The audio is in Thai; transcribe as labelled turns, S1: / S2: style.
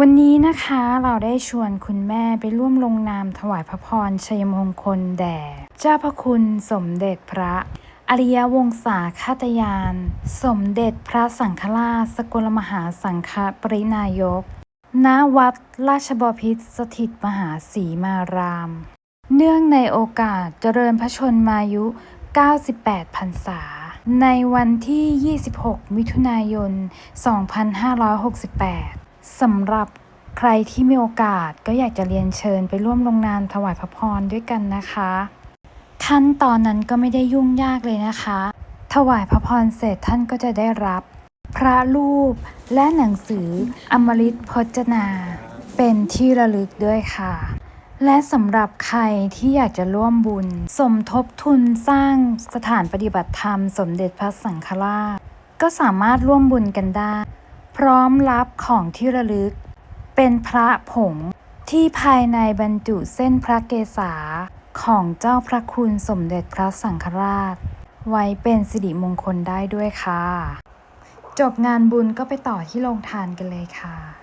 S1: วันนี้นะคะเราได้ชวนคุณแม่ไปร่วมลงนามถวายพระพรชัยมงคลแด่ เจ้าพระคุณสมเด็จพระอริยวงศาคตยาน สมเด็จพระสังฆราชสกลมหาสังฆปรินายก ณ วัดราชบพิตรสถิตมหาสีมาราม เนื่องในโอกาสเจริญพระชนมายุ 98พรรษา ในวันที่ 26 มิถุนายน 2568 สำหรับใครที่มีโอกาสก็อยากจะเรียนเชิญไปร่วมลงนามถวายพระพรด้วยกันนะคะ ขั้นตอนนั้นก็ไม่ได้ยุ่งยากเลยนะคะ ถวายพระพรเสร็จท่านก็จะได้รับ พระรูปและหนังสืออมฤตพจนา เป็นที่ระลึกด้วยค่ะ และสำหรับใครที่อยากจะร่วมบุญ สมทบทุนสร้างสถานปฏิบัติธรรม สมเด็จพระสังฆราช ก็สามารถร่วมบุญกันได้ พร้อมรับของที่ระลึก เป็นพระผงที่ภายในบรรจุเส้นพระเกศาของเจ้าพระคุณสมเด็จพระสังฆราช ไว้เป็นสิริมงคลได้ด้วยค่ะ จบงานบุญก็ไปต่อที่โรงทานกันเลยค่ะ